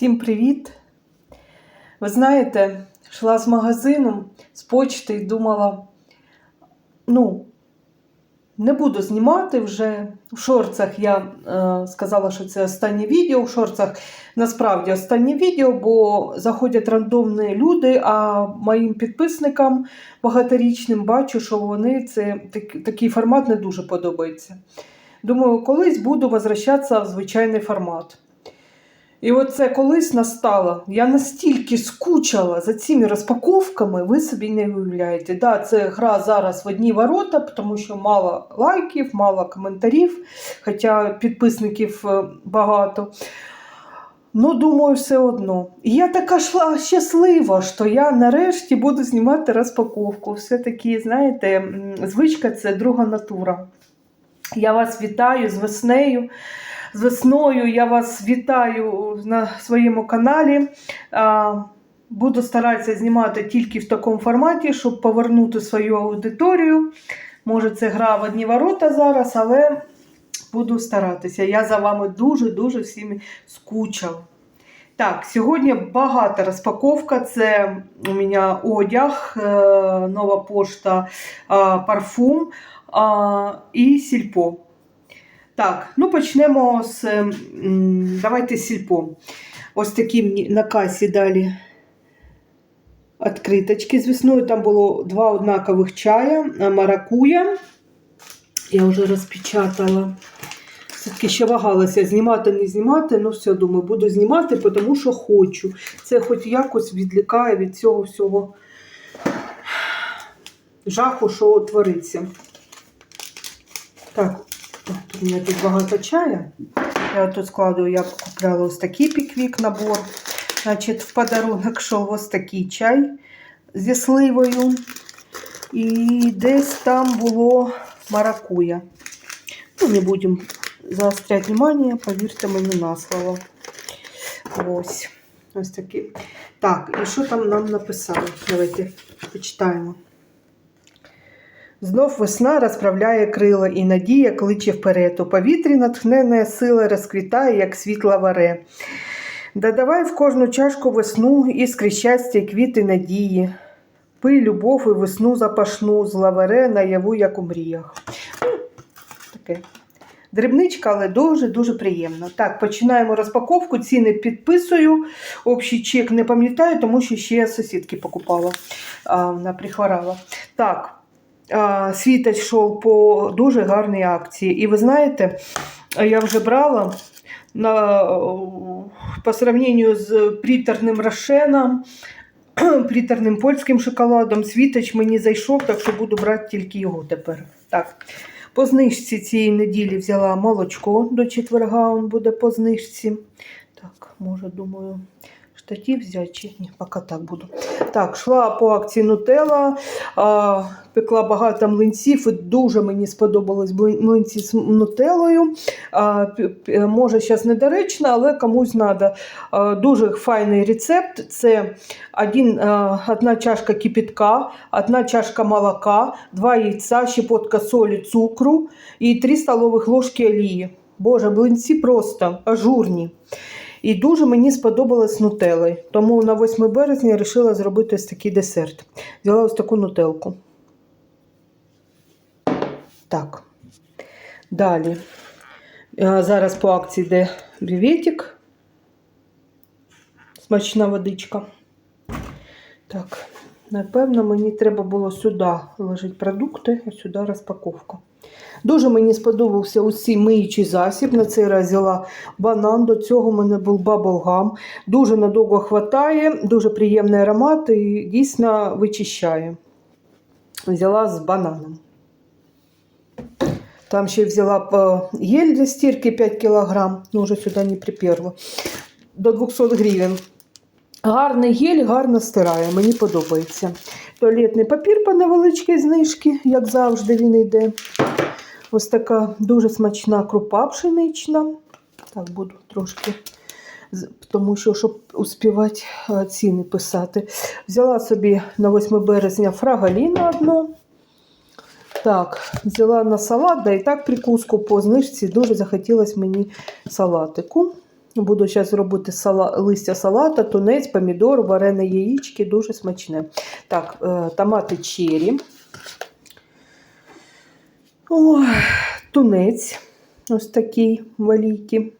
Всім привіт! Ви знаєте, йшла з магазину, з почти і думала, ну, не буду знімати вже. В шорцах я е, сказала, що це останнє відео. В шорцах насправді останнє відео, бо заходять рандомні люди, а моїм підписникам багаторічним бачу, що вони це так- такий формат не дуже подобається. Думаю, колись буду возвращатися в звичайний формат. І от це колись настало. Я настільки скучала за цими розпаковками, ви собі не уявляєте. Да, це гра зараз в одні ворота, тому що мало лайків, мало коментарів, хоча підписників е, багато. Ну, думаю, все одно. І я така йшла щаслива, що я нарешті буду знімати розпаковку. Все-таки, знаєте, звичка це друга натура. Я вас вітаю з веснею. З весною я вас вітаю на своєму каналі. Буду старатися знімати тільки в такому форматі, щоб повернути свою аудиторію. Може, це гра в одні ворота зараз, але буду старатися. Я за вами дуже-дуже всіми скучав. Так, сьогодні багата розпаковка. Це у мене одяг, е, нова пошта, парфум і сільпо. Так, ну почнемо з. Давайте з сільпо. Ось такі на касі далі відкриточки з весною. Там було два однакових чая, маракуя. Я вже розпечатала. Все-таки ще вагалася знімати, не знімати. Ну, все, думаю, буду знімати, тому що хочу. Це хоч якось відлікає від цього всього жаху, що твориться. Так, у мене тут багато чая. Я тут складую, я купляла ось такий піквік набор. Значить, в подарунок що ось такий чай зі сливою. І десь там було маракуя. Ну, не будемо заострять внимание, повірте мені на слово. Ось. Ось такі. Так, і що там нам написали? Давайте почитаємо. Знов весна розправляє крила, і надія кличе вперед. У повітрі натхненна сила розквітає, як світла варе. Додавай в кожну чашку весну, іскри щастя квіти надії. Пий любов і весну запашну, злавере наяву, як у мріях. Ну, таке. Дрібничка, але дуже-дуже приємно. Так, починаємо розпаковку. Ціни підписую. Общий чек не пам'ятаю, тому що ще сусідки покупала. Вона прихворала. Так, світоч йшов по дуже гарній акції. І ви знаєте, я вже брала на, по сравнению з приторним рошеном, приторним польським шоколадом, світоч мені зайшов, так що буду брати тільки його тепер. Так. По знижці цієї неділі взяла молочко до четверга, він буде по знижці. Так, може, думаю, штатів взяти ні, поки так буду. Так, йшла по акції Нутелла, пекла багато млинців, і дуже мені сподобались млинці з нутеллою. А, може, зараз недоречно, але комусь треба. Дуже файний рецепт. Це один, одна чашка кипятка, одна чашка молока, два яйця, щепотка солі, цукру і 3 столових ложки олії. Боже, блинці просто ажурні. І дуже мені сподобалось з нутеллою. Тому на 8 березня я вирішила зробити ось такий десерт. Взяла ось таку нутелку. Так. Далі. Е, Зараз по акції йде бюветик. Смачна водичка. Так, напевно, мені треба було сюди вложити продукти, а сюди розпаковка. Дуже мені сподобався цей миючий засіб. На цей раз взяла банан. До цього в мене був баблгам. Дуже надовго хватає, дуже приємний аромат і дійсно вичищає. Взяла з бананом. Там ще взяла е, гель для стирки 5 кг, ну вже сюди не приперло. До 200 гривень. Гарний гель, гарно стирає, мені подобається. Туалетний папір по невеличкій знижці, як завжди, він йде. Ось така дуже смачна крупа пшенична. Так, буду трошки, тому що, щоб успівати е, ціни писати. Взяла собі на 8 березня фрагаліну одну. Так, взяла на салат, да і так прикуску по знижці дуже захотілося мені салатику. Буду зараз робити сала... листя салата, тунець, помідор, варене яєчки, дуже смачне. Так, е, томати чері. Ой, тунець ось такий великий.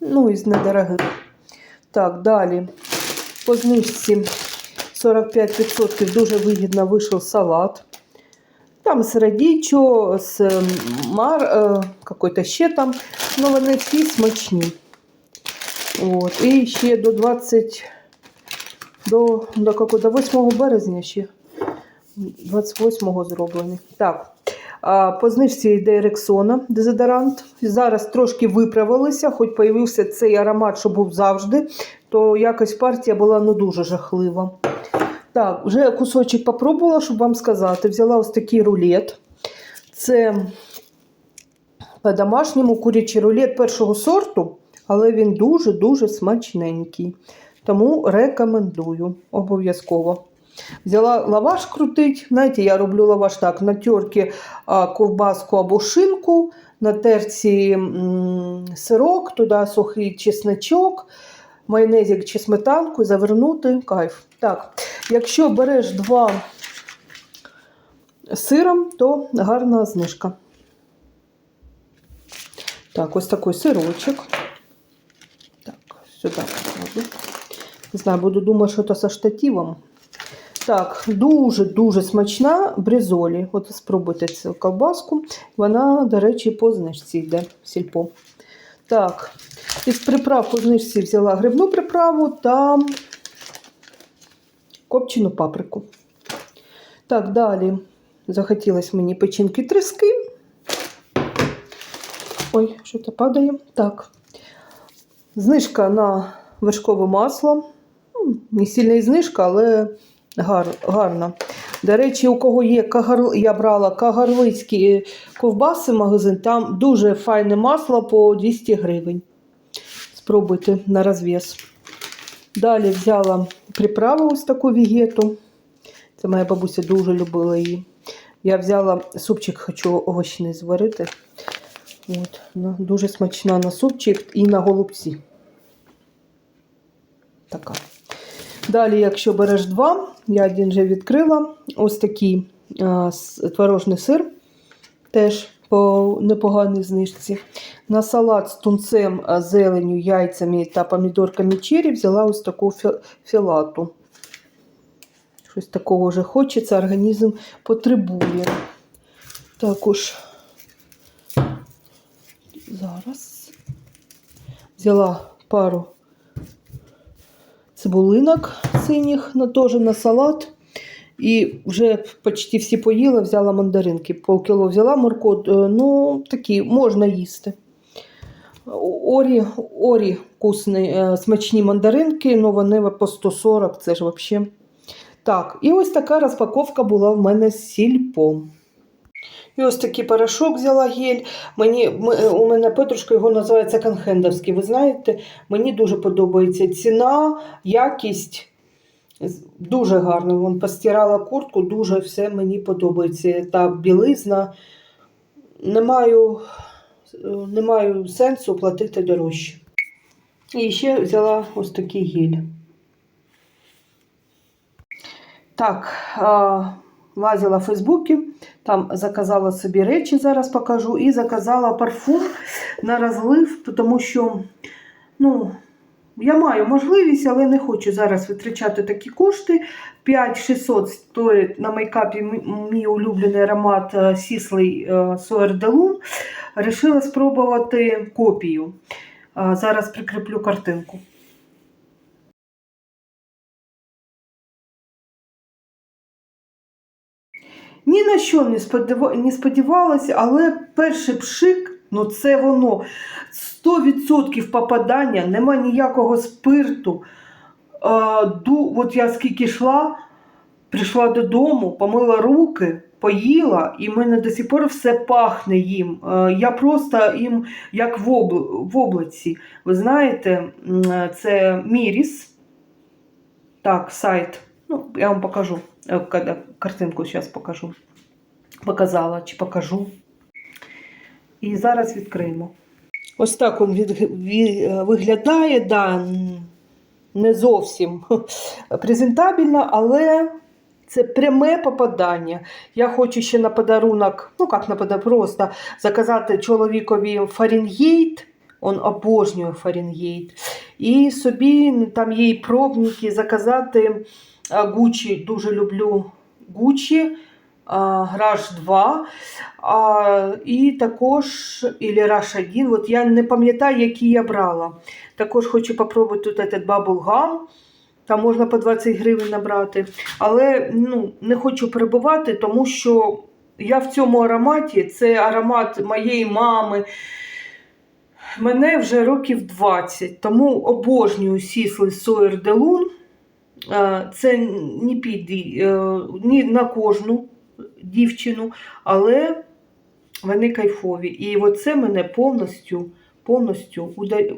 Ну, із недорогих. Так, далі. По знижці 45% дуже вигідно вийшов салат. Там з радічо, з мар, е, какой-то ще там. Ну, вони всі смачні. От. І ще до 20, до, до, до 8 березня ще. 28-го зроблені. Так. По знижці йде Рексона дезодорант. Зараз трошки виправилися, хоч появився цей аромат, що був завжди, то якось партія була не дуже жахлива. Так, вже кусочок попробувала, щоб вам сказати. Взяла ось такий рулет. Це по-домашньому курячий рулет першого сорту, але він дуже-дуже смачненький. Тому рекомендую обов'язково. Взяла лаваш крутить. Знаєте, я роблю лаваш так: на терці ковбаску або шинку, на терці сирок, туди сухий чесночок, майонезик чи сметанку, завернути кайф. Так, якщо береш два сиром, то гарна знижка. Так, ось такий сирочок. Так, сюди. Не знаю, буду думати, що це зі штативом. Так, дуже-дуже смачна бризолі. От спробуйте цю ковбаску. Вона, до речі, по знижці йде в сільпо. Так, із приправ по знижці взяла грибну приправу та копчену паприку. Так, далі захотілось мені печінки трески. Ой, що то падає. Так. Знижка на вершкове масло. Не сильна знижка, але гар, гарна. До речі, у кого є кагар... я брала кагарлицькі ковбаси магазин, там дуже файне масло по 200 гривень. Спробуйте на розв'яз. Далі взяла приправу ось таку вігету. Це моя бабуся дуже любила її. Я взяла супчик, хочу овочний зварити. От, дуже смачна на супчик і на голубці. Така. Далі, якщо береш два, я один вже відкрила. Ось такий а, творожний сир, теж по непоганій знижці. На салат з тунцем, зеленю, яйцями та помідорками чері взяла ось таку філату. Щось такого вже хочеться, організм потребує. Також зараз взяла пару цибулинок синіх на теж на салат. І вже почти всі поїла, взяла мандаринки. Полкіло взяла моркот. е, Ну, такі можна їсти. Орі, орі вкусні, е, смачні мандаринки, ну вони по 140, це ж взагалі. Так, і ось така розпаковка була в мене з сільпом. І ось такий порошок взяла гель. Мені, ми- у мене Петрушка його називається канхендовський. Ви знаєте, мені дуже подобається ціна, якість. Дуже гарно. Вон постирала куртку, дуже все мені подобається. Та білизна. Не маю, е, не маю сенсу платити дорожче. І ще взяла ось такий гель. Так, лазила в Фейсбуці, там заказала собі речі, зараз покажу, і заказала парфум на розлив, тому що ну, я маю можливість, але не хочу зараз витрачати такі кошти. 5600 стоїть на мейкапі мій улюблений аромат е, Сіслий Соер Делун. Рішила спробувати копію. Зараз прикріплю картинку. Ні на що не сподіва- не сподівалася, але перший пшик, ну це воно. 100% попадання, нема ніякого спирту. А, ду, от я скільки йшла, прийшла додому, помила руки, поїла, і в мене до сих пор все пахне їм. Я просто їм як в, обл- в облаці. Ви знаєте, це Міріс. Так, сайт. Ну, я вам покажу. Е, коли Картинку зараз покажу. Показала чи покажу. І зараз відкриємо. Ось так він від, ві- виглядає, да, не зовсім презентабельно, але це пряме попадання. Я хочу ще на подарунок, ну як на подарунок, просто заказати чоловікові Фаренгейт. Он обожнює Фаренгейт. І собі ну, там є і пробники заказати Гучі. Дуже люблю Гучі. Гараж 2. А, і також і Rush 1. От я не пам'ятаю, які я брала. Також хочу попробувати тут этот Bubble Gum. Там можна по 20 гривень набрати. Але ну, не хочу перебувати, тому що я в цьому ароматі, це аромат моєї мами. Мене вже років 20, тому обожнюю сісли Сойер Делун. Це не піде ні на кожну дівчину, але вони кайфові. І оце мене повністю, повністю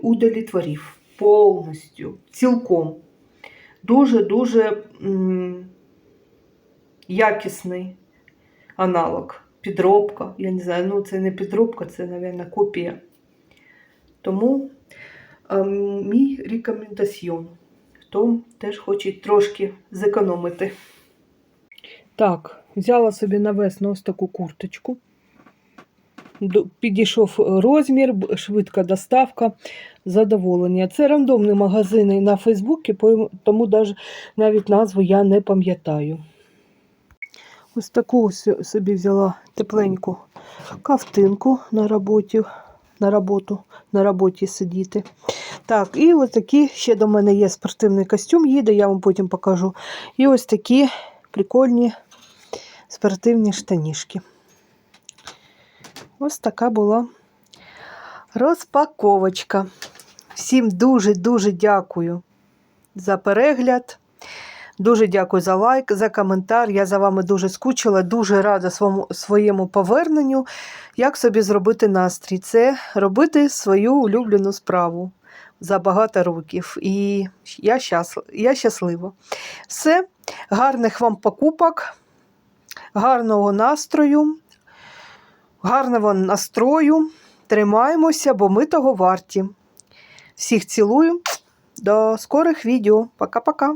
удовлетворив. Повністю, цілком. Дуже-дуже якісний аналог. Підробка. Я не знаю, ну це не підробка, це, мабуть, копія. Тому ем, мій рекомендаціон. Хто теж хоче трошки зекономити. Так, взяла собі на весну ось таку курточку. Підійшов розмір, швидка доставка, задоволення. Це рандомні магазини на Фейсбуці, тому навіть назву я не пам'ятаю. Ось таку собі взяла тепленьку кавтинку на роботі, на роботу, на роботі сидіти. Так, і ось такі ще до мене є спортивний костюм, їде, я вам потім покажу. І ось такі прикольні спортивні штанішки. Ось така була розпаковочка. Всім дуже-дуже дякую за перегляд. Дуже дякую за лайк, за коментар. Я за вами дуже скучила, дуже рада своєму, поверненню. Як собі зробити настрій? Це робити свою улюблену справу за багато років. І я, щас, я щаслива. Все, гарних вам покупок, гарного настрою, гарного настрою. Тримаємося, бо ми того варті. Всіх цілую. До скорих відео. Пока-пока.